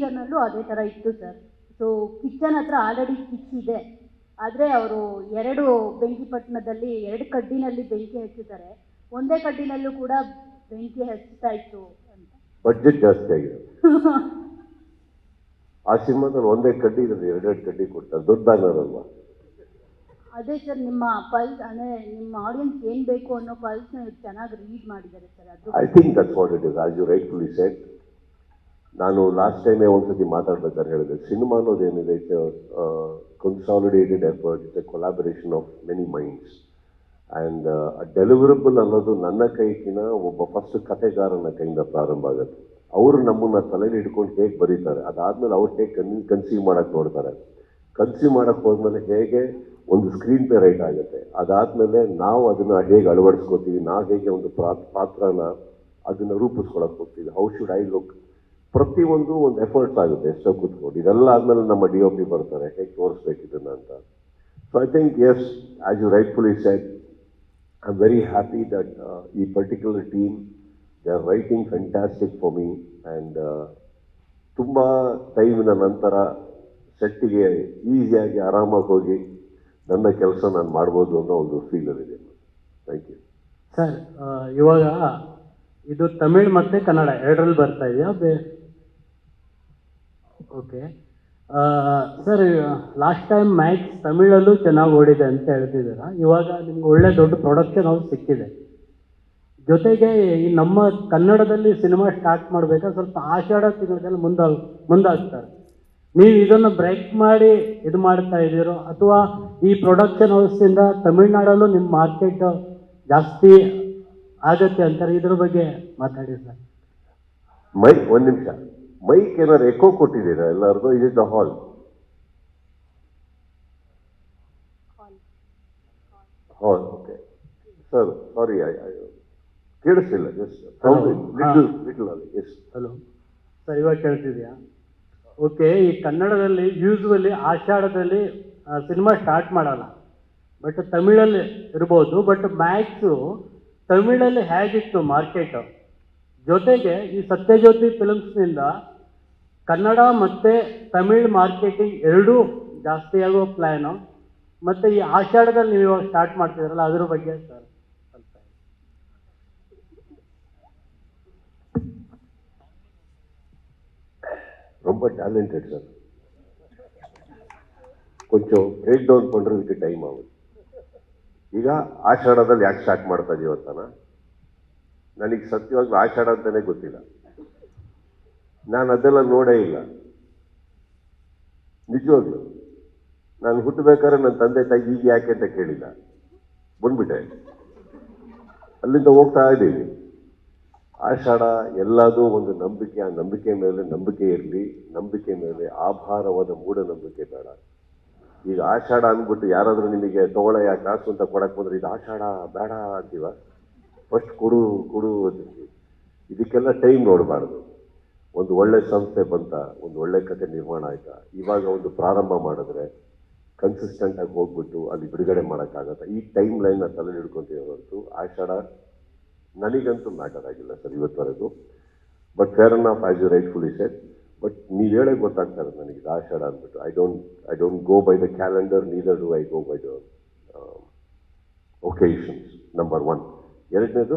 ಟೀಸರ್ನಲ್ಲೂ ಅದೇ ಥರ ಇತ್ತು ಸರ್. ಸೊ ಕಿಚನ್ ಹತ್ರ ಆಲ್ರೆಡಿ ಕಿಚ್ ಇದೆ. ಆದರೆ ಅವರು ಎರಡು ಬೆಂಕಿಪಟ್ಟಣದಲ್ಲಿ ಎರಡು ಕಡ್ಡಿನಲ್ಲಿ ಬೆಂಕಿ ಹಚ್ಚಿದ್ದಾರೆ. ಒಂದೇ ಕಡ್ಡಿನಲ್ಲೂ ಕೂಡ ಬೆಂಕಿ ಹಚ್ಚುತ್ತಾ ಇತ್ತು ಬಜೆಟ್ ಬಡ್ಜೆಟ್ ಜಾಸ್ತಿ ಆಗಿದೆ. ಆ ಸಿನಿಮಾದಲ್ಲಿ ಒಂದೇ ಕಡ್ಡಿ ಇರೋದು ಎರಡೆರಡು ಕಡ್ಡಿ ಕೊಡ್ತಾರೆ ದೊಡ್ಡ ಬ್ಯಾನರ್ ಅದೇ ಸರ್ ನಿಮ್ಮ ಪಲ್ಸ್ ಅಂದರೆ ನಿಮ್ಮ ಆಡಿಯನ್ಸ್ ಏನು ಬೇಕು ಅನ್ನೋ ಪಲ್ಸ್ನ ಚೆನ್ನಾಗಿ ರೀಡ್ ಮಾಡಿದ್ದಾರೆ ಸರ್. ಅದು I think that what it is as you rightfully said ನಾನು ಲಾಸ್ಟ್ ಟೈಮೇ ಒಂದ್ಸತಿ ಮಾತಾಡ್ಬೇಕಾದ್ರೆ ಹೇಳಿದೆ. Cinema ಅನ್ನೋದೇನಿದೆ it's consolidated effort it's a collaboration of many minds and deliverable ಅನ್ನೋದು ನನ್ನ ಕೈಕಿನ ಒಬ್ಬ ಫಸ್ಟ್ ಕಥೆಗಾರನ ಕೈಯಿಂದ ಪ್ರಾರಂಭ ಆಗುತ್ತೆ. ಅವರು ನಮ್ಮನ್ನ ತಲೆಯಲ್ಲಿ ಹಿಡ್ಕೊಂಡು ಹೇಗೆ ಬರೀತಾರೆ, ಅದಾದಮೇಲೆ ಅವ್ರು ಹೇಗೆ ಕನ್ ಕನ್ಸೀವ್ ಮಾಡಕ್ಕೆ ನೋಡ್ತಾರೆ. ಕನ್ಸೀವ್ ಮಾಡಕ್ಕೆ ಹೋದ್ಮೇಲೆ ಹೇಗೆ ಒಂದು ಸ್ಕ್ರೀನ್ ಪ್ಲೇ ರೈಟ್ ಆಗುತ್ತೆ. ಅದಾದ್ಮೇಲೆ ನಾವು ಅದನ್ನ ಹೇಗೆ ಅಳವಡಿಸ್ಕೋತೀವಿ, ನಾವು ಹೇಗೆ ಒಂದು ಪಾತ್ರನ ಅದನ್ನ ರೂಪಿಸ್ಕೊಳಕ್ಕೆ ಹೋಗ್ತೀವಿ. ಹೌ ಶುಡ್ ಐ ಲುಕ್ ಪ್ರತಿಯೊಂದು ಒಂದು ಎಫರ್ಟ್ಸ್ ಆಗುತ್ತೆ, ಎಷ್ಟೋ ಕೂತ್ಕೊಂಡು. ಇದೆಲ್ಲ ಆದಮೇಲೆ ನಮ್ಮ ಡಿ ಒ ಪಿ ಬರ್ತಾರೆ, ಹೇಗೆ ತೋರಿಸ್ಬೇಕು ಇದನ್ನ ಅಂತ so I think as as you rightfully said I very happy that ಈ particular team they are writing fantastic for me and ತುಂಬ ಟೈಮಿನ ನಂತರ ಸೆಟ್ಟಿಗೆ ಈಸಿಯಾಗಿ ಆರಾಮಾಗಿ ಹೋಗಿ ನನ್ನ ಕೆಲಸ ನಾನು ಮಾಡ್ಬೋದು ಅನ್ನೋ ಒಂದು ಫೀಲರ್ ಇದೆ ಥ್ಯಾಂಕ್ ಯು ಸರ್ ಇವಾಗ ಇದು ತಮಿಳ್ ಮತ್ತು ಕನ್ನಡ ಎರಡರಲ್ಲಿ ಬರ್ತಾ ಇದೆಯಾ? ಬೇ okay sir last time match ತಮಿಳಲ್ಲೂ ಚೆನ್ನಾಗಿ ಓಡಿದೆ ಅಂತ ಹೇಳ್ತಿದ್ದೀರಾ? ಇವಾಗ ನಿಮ್ಗೆ ಒಳ್ಳೆ ದೊಡ್ಡ ಪ್ರೊಡಕ್ಷನ್ ಅವ್ರು ಸಿಕ್ಕಿದೆ. ಜೊತೆಗೆ ಈ ನಮ್ಮ ಕನ್ನಡದಲ್ಲಿ ಸಿನಿಮಾ ಸ್ಟಾರ್ಟ್ ಮಾಡಬೇಕಾದ್ರೆ ಸ್ವಲ್ಪ ಆಷಾಢ ತಿಂಗಳಲ್ಲಿ ಮುಂದಾಗ ಮುಂದಾಗ್ತಾರೆ. ನೀವು ಇದನ್ನು ಬ್ರೇಕ್ ಮಾಡಿ ಇದು ಮಾಡ್ತಾ ಇದ್ದೀರೋ? ಅಥವಾ ಈ ಪ್ರೊಡಕ್ಷನ್ ಹೌಸಿಂದ ತಮಿಳ್ನಾಡಲ್ಲೂ ನಿಮ್ಮ ಮಾರ್ಕೆಟ್ ಜಾಸ್ತಿ ಆಗತ್ತೆ ಅಂತಾರೆ? ಇದ್ರ ಬಗ್ಗೆ ಮಾತಾಡಿ ಸರ್ ಮೈ, ಒಂದು ನಿಮಿಷ. ಮೈಕ್ ಏನಾದ್ರು ಎಕೋ ಕೊಟ್ಟಿದ್ದೀರಾ? ಎಲ್ಲರದು? Is the hall hall okay sir sorry ಕೇಳಿಸ್ತಿಲ್ಲ ಜಸ್ಟ್ ಎಸ್ ಹಲೋ ಸರ್ ಇವಾಗ ಕೇಳ್ತಿದ್ಯಾ? ಓಕೆ ಈ ಕನ್ನಡದಲ್ಲಿ ಯೂಸ್ವಲಿ ಆಷಾಢದಲ್ಲಿ ಸಿನಿಮಾ ಸ್ಟಾರ್ಟ್ ಮಾಡಲ್ಲ. ಬಟ್ ತಮಿಳಲ್ಲಿ ಇರ್ಬೋದು ಬಟ್ ಮ್ಯಾಕ್ಸು ತಮಿಳಲ್ಲಿ ಹೇಗಿತ್ತು ಮಾರ್ಕೆಟ್ ಜೊತೆಗೆ ಈ ಸತ್ಯಜ್ಯೋತಿ ಫಿಲ್ಮ್ಸ್ನಿಂದ ಕನ್ನಡ ಮತ್ತು ತಮಿಳ್ ಮಾರ್ಕೆಟಿಂಗ್ ಎರಡೂ ಜಾಸ್ತಿ ಆಗೋ ಪ್ಲ್ಯಾನು ಮತ್ತು ಈ ಆಷಾಢದಲ್ಲಿ ನೀವು ಇವಾಗ ಸ್ಟಾರ್ಟ್ ಮಾಡ್ತಿದ್ರಲ್ಲ, ಅದ್ರ ಬಗ್ಗೆ ಸರ್ ரொம்ப டேலண்டட் ಸರ್ கொஞ்சம் ಬ್ರೇಕ್ ಡೌನ್ ಇದಕ್ಕೆ ಟೈಮ್ ಆಗುತ್ತೆ ಈಗ ಆಷಾಢದಲ್ಲಿ ಯಾಕೆ ಸ್ಟಾರ್ಟ್ ಮಾಡ್ತಾ ಇದೀವತ್ತಾನ ನನಗೆ ಸತ್ಯವಾಗಿ ಆಷಾಢ ಅಂತಲೇ ಗೊತ್ತಿಲ್ಲ. ನಾನು ಅದೆಲ್ಲ ನೋಡೇ ಇಲ್ಲ. ನಿಜವಾಗ್ಲು. ನಾನು ಹುಟ್ಟಬೇಕಾದ್ರೆ ನನ್ನ ತಂದೆ ತಾಯಿ ಈಗ ಯಾಕೆ ಅಂತ ಕೇಳಿಲ್ಲ. ಬಂದ್ಬಿಟ್ಟೆ. ಅಲ್ಲಿಂದ ಹೋಗ್ತಾ ಇದ್ದೀವಿ ಆಷಾಢ ಎಲ್ಲದೂ ಒಂದು ನಂಬಿಕೆ, ಆ ನಂಬಿಕೆ ಮೇಲೆ ನಂಬಿಕೆ ಇರಲಿ. ನಂಬಿಕೆ ಮೇಲೆ ಆಭಾರವಾದ ಮೂಢನಂಬಿಕೆ ಬೇಡ. ಈಗ ಆಷಾಢ ಅಂದ್ಬಿಟ್ಟು ಯಾರಾದರೂ ನಿಮಗೆ ತಗೊಳ್ಳಯ್ಯ ಕಾಸು ಅಂತ ಕೊಡಕ್ಕೆ ಬಂದರೆ ಇದು ಆಷಾಢ, ಬೇಡ ಅಂತೀವ? ಫಸ್ಟ್ ಕೊಡು ಕೊಡು ಅಂತೀವಿ. ಇದಕ್ಕೆಲ್ಲ ಟೈಮ್ ನೋಡಬಾರ್ದು. ಒಂದು ಒಳ್ಳೆ ಸಂಸ್ಥೆ ಬಂತ, ಒಂದು ಒಳ್ಳೆ ಕತೆ ನಿರ್ಮಾಣ ಆಯ್ತಾ? ಇವಾಗ ಒಂದು ಪ್ರಾರಂಭ ಮಾಡಿದ್ರೆ ಕನ್ಸಿಸ್ಟೆಂಟ್ ಆಗಿ ಹೋಗ್ಬಿಟ್ಟು ಅಲ್ಲಿ ಬಿಡುಗಡೆ ಮಾಡೋಕ್ಕಾಗತ್ತ? ಈ ಟೈಮ್ ಲೈನ್ನ ತಲೆ ಹಿಡ್ಕೊತೀವಿ ಹೊರತು? ಆಷಾಢ ನನಗಂತೂ ಮ್ಯಾಟರ್ ಆಗಿಲ್ಲ sir ಇವತ್ತವರೆಗೂ. But fair enough as you rightfully said but ನೀವು ಹೇಳೇ ಇರೋದು ನನಗೆ ಇದು ಆಷಾಢ ಅಂದ್ಬಿಟ್ಟು. I don't I don't go by the calendar neither do I go by the occasions number one ಎರಡನೇದು